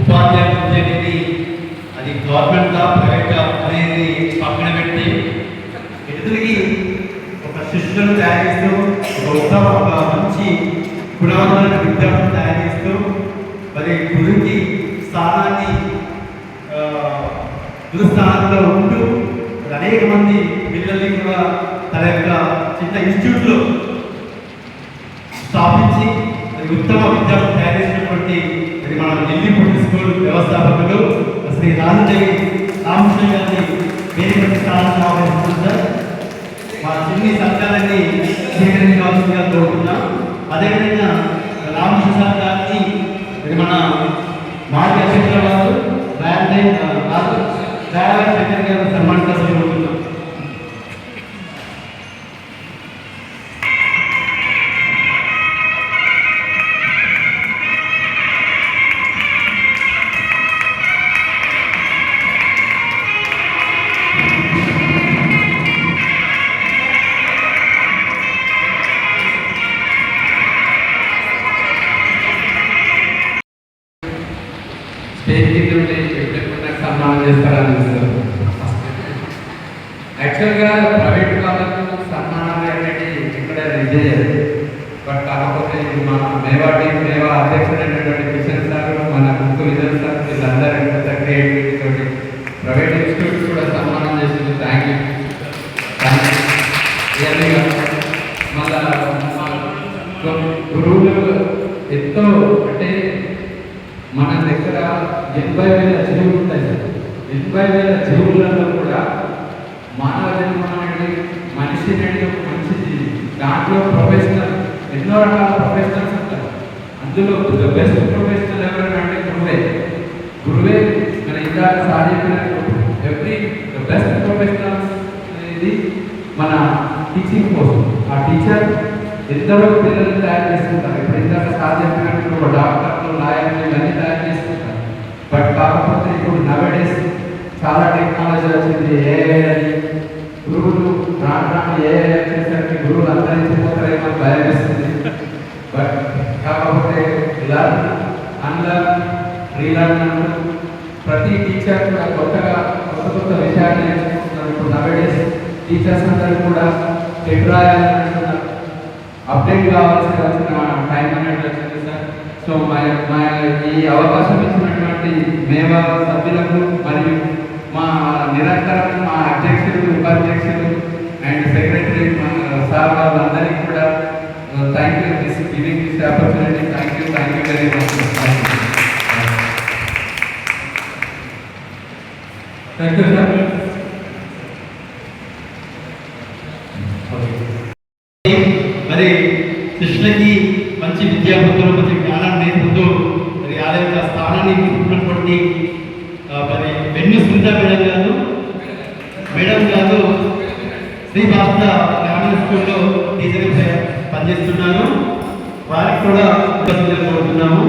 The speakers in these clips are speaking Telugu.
ఉపాధ్యాయులు అనేది అది గవర్నమెంటా ప్రైవేటా అనేది పక్కన పెట్టి ఎదురికి ఒక శిష్యులను తయారు చేస్తూ ఒక మంచి గుణవంతులైన విద్యార్థులను తయారు చేస్తూ మరి గురికి స్థానాన్ని ఆ, ఉంటూ అనేక మంది పిల్లల్ని కూడా తన యొక్క చిన్న ఇన్స్టిట్యూట్లో స్థాపించి ఉత్తమ విద్యార్థులు తయారేసినటువంటి మరి మన ఢిల్లీ పబ్లిక్ స్కూల్ వ్యవస్థాపకులు శ్రీ రాజదేవి రామకృష్ణ గారిని వేరే స్థానాన్ని ఆహ్వానిస్తున్నాం సార్. మా చిన్ని సత్కారాన్ని స్వీకరించవలసిందిగా కోరుకుంటున్నాం. అదేవిధంగా రామకృష్ణ సార్ గారిని మరి మన మాజీ అధ్యక్షుల వారు రాయల్ రాజు రాయల్ శంకర్ గారు సన్మానించాల్సి యాక్చువల్గా ప్రైవేట్ వాళ్ళకు సన్మానాలు అనేవి ఇక్కడ విజయదు బట్ కాకపోతే మా మన మేవాడి మేవా అధ్యక్షుడైనటువంటి కిషన్ సార్ మన ముక్కు విజయ్ సార్ వీళ్ళందరూ ఎంత తోటి ప్రైవేట్ ఇన్స్టిట్యూట్స్ కూడా సన్మానం చేసింది థ్యాంక్ యూ మళ్ళా గురువులు ఎంతో అంటే మన దగ్గర ఎనభై వేల జీవులు ఉంటాయి సార్. ఎనభై వేల జీవులలో కూడా మానవ జన్మ మనిషి అనేది ఒక మనిషి దాంట్లో ప్రొఫెషనల్ ఎన్నో రకాల ప్రొఫెషనల్స్ ఉంటారు. అందులో ద బెస్ట్ ప్రొఫెషనల్ ఎవరైనా అంటే గురువే. గురువే మన ఇందాక సార్ చెప్పినట్టు ఎవ్రీ ద బెస్ట్ ప్రొఫెషనల్స్ అనేది మన టీచింగ్ కోసం ఆ టీచర్ ఎందరో పిల్లల్ని తయారు చేసుకుంటారు? ఇప్పుడు ఇందాక సార్ చెప్పినట్టు ఒక డాక్టర్లు లాయర్లు ఇవన్నీ తయారు చేసుకుంటారు. బట్ కాకపోతే ఇప్పుడు నవడేస్ చాలా టెక్నాలజీ వచ్చింది ఏఐ అని గురువులు రాను ఏ ఏఐ గురువులు అంతరించిపోతారేమో అని భయం వేస్తుంది బట్ కాకపోతే లర్న్ అన్లర్న్ రీలర్న్ అంటూ ప్రతి టీచర్ కూడా కొత్తగా కొత్త కొత్త విషయాలు నేర్చుకుంటున్నారు. ఇప్పుడు నవేడేస్ టీచర్స్ అందరూ కూడా టెట్ రాయాలనుకుంటున్నారు అప్డేట్ కావాల్సి వచ్చిన టైం అనేది వచ్చింది సార్. సో మా మా ఈ అవకాశం ఇచ్చినటువంటి మేవా సభ్యులకు మరియు మా నిరంతరం మా అధ్యక్షులు ఉపాధ్యక్షులు అండ్ సెక్రటరీ సార్ వాళ్ళందరికీ కూడా thank you this giving this opportunity thank you thank you very much thank you sir మరి కృష్ణకి మంచి విద్యాబుద్ధులు మంచి జ్ఞానాన్ని నేర్పుతూ మరి ఆ యొక్క స్థానాన్ని తీసుకున్నటువంటి మరి వెన్ను సుంద మేడం గారు మేడం గారు శ్రీ భాస్త గ్రామీణ స్కూల్లో టీచర్గా పనిచేస్తున్నారు. వారికి కూడా కోరుతున్నాము.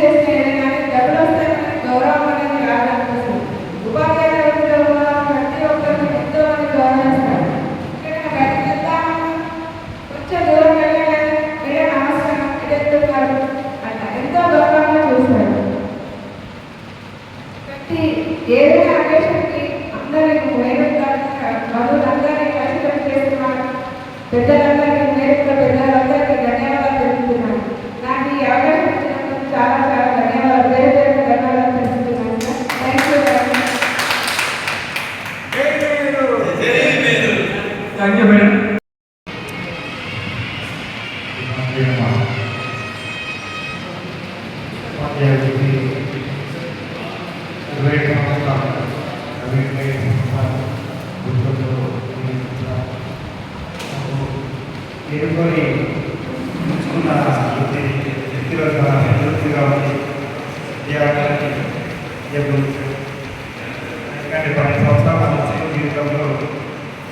చేస్తే కానీ డబ్బులు వస్తే గౌరవం అనేది రాదనిపిస్తుంది. ఎందుకంటే పది సంవత్సరాల నుంచి జీవితంలో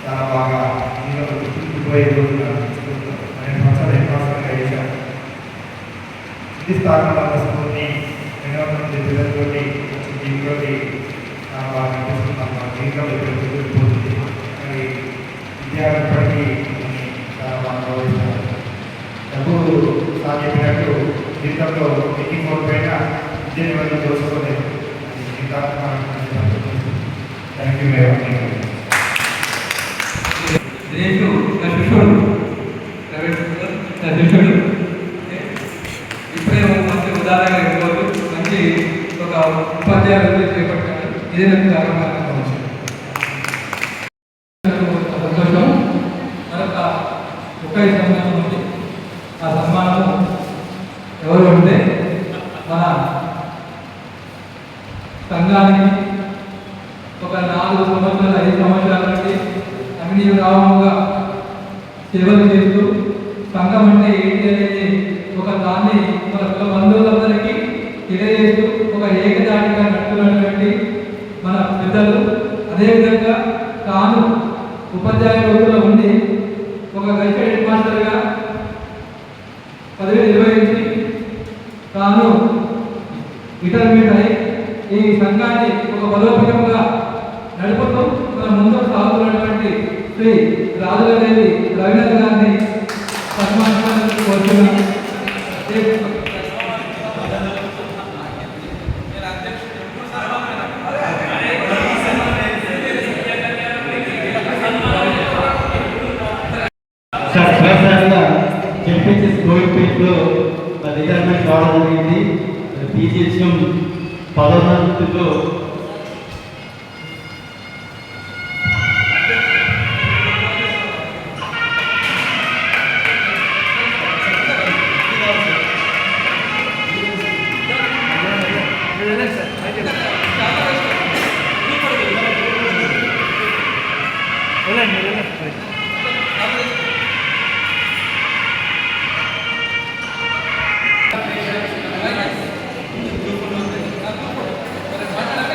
చాలా బాగా జీవితంలో గుర్తుండిపోయే పన్నెండు సంవత్సరాలు ఇది స్థానంలో స్కూల్ని రెండు వందల మంది దీంతో చాలా బాగా అనిపిస్తున్నాం మా జీవితంలో గుర్తుండిపోతుంది మరి చాలా బాగా డబ్బు జీవితంలో ఎన్ని కోల్పోయినా విద్య వల్ల దోచుకోలేదు థ్యాంక్ యూ మేడం. రేపు నా శిష్యుడు నా శిష్యుడు ఇప్పుడే మంచి ఉదాహరణ ఇవ్వదు మంచి ఒక ఉపాధ్యాయులు చేపట్టారు ఇదే నాకు వచ్చింది సంతోషం మరొక ఒక సన్మానం ఉంది ఆ సన్మానము ఎవరు అంటే మన సంఘానికి ఒక నాలుగు సంవత్సరాలు ఐదు సంవత్సరాల నుండి అగ్నిరామంగా సేవలు చేస్తూ సంఘం అంటే ఏంటి అనేది ఒక దాన్ని మన బంధువులందరికీ తెలియజేస్తూ ఒక ఏకదాటిగా నడుపుతున్నటువంటి మన పెద్దలు. అదేవిధంగా తాను ఉపాధ్యాయులు రోజుల్లో ఉండి ఒక గైడ్ హెడ్ మాస్టర్గా పదవి నిర్వహించి తాను ఇంటర్మీడియట్ అయి ఈ సంఘాన్ని ఒక బలోపేతంగా నడుపుతూ మన ముందుకు సాగుతున్నటువంటి శ్రీ రాజులదేవి రవీంద్ర గారిని సన్మానించాలని కోరుతున్నాను సార్ చివరిసారిగా చెప్పించి రిటైర్మెంట్ కావడం జరిగింది. పదోన్నతిలో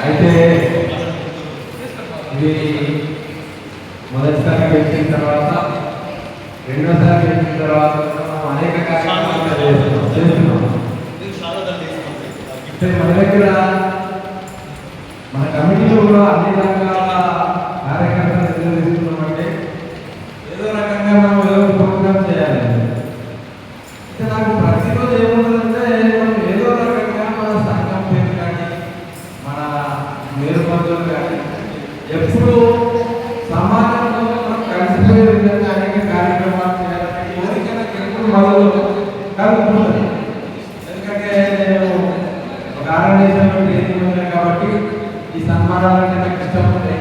అయితే ఇది మొదటిసారి గెలిచిన తర్వాత రెండోసారి గెలిచిన తర్వాత మనం అనేక కార్యక్రమాలు చేస్తున్నాం చేస్తున్నాం. మన దగ్గర మన కమిటీలో కూడా అన్ని రకాల కార్యక్రమాలు నిర్వహిస్తున్నామంటే ఏదో రకంగా మనం ఏదో ఒక ప్రోగ్రామ్ చేయాలి అంటే నాకు ప్రతిరోజు ఏముంటుందంటే మనం ఏదో రకంగా మన సంఘం పేరు కానీ మన మేలుబంధువులు కానీ ఎప్పుడు సమాజంలో మనం కలిసిపోయే విధంగా అనేక కార్యక్రమాలు చేయాలని ఎవరికైనా ఎప్పుడు మొదలు కలుగుతుంది ఎందుకంటే నేను ఒక ఆర్గనైజేషన్లో ట్రైనింగ్ కాబట్టి ఈ సన్మానాలు అంటే నాకు ఇష్టం ఉంటాయి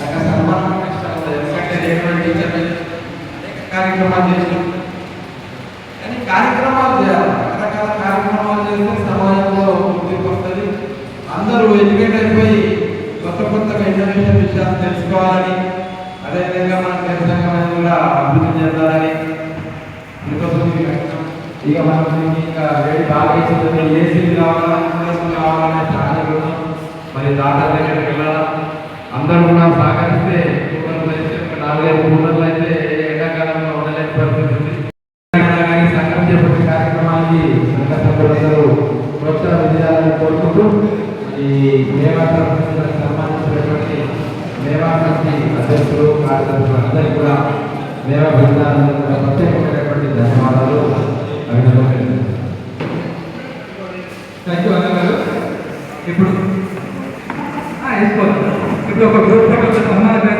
నాకు సన్మానం అంటే ఇష్టం ఉంటుంది ఎందుకంటే నేను టీచర్ అనేక కార్యక్రమాలు చేసినాం కానీ కార్యక్రమాలు చేయాలి. రకరకాల కార్యక్రమాలు చేస్తే సమాజంలో గుర్తింపు వస్తుంది. అందరూ వెళ్ళి కొత్తగా విషయాలు తెలుసుకోవాలని అదేవిధంగా మనం ఖచ్చితంగా కూడా అభివృద్ధి చెందాలని ఇక మనం ఇంకా వేడి బాగా ఇస్తుంది ఏసీలు కావాలని కూలర్లు కావాలనే ప్లానింగ్ ఉన్నాం మరి దాటా దగ్గరికి వెళ్ళాలా? అందరూ కూడా సహకరిస్తే కూలర్లు అయితే ఒక నాలుగైదు కూలర్లు అయితే ఎండాకాలంలో ఉండలేని పరిస్థితి. అధ్యక్షులు కార్యదర్శులు అందరికీ కూడా మేమ బృందాలందరూ ప్రత్యేకమైనటువంటి ధన్యవాదాలు ఇప్పుడు ఇప్పుడు ఒక గ్రూప్ ఫోటో సమ్మానం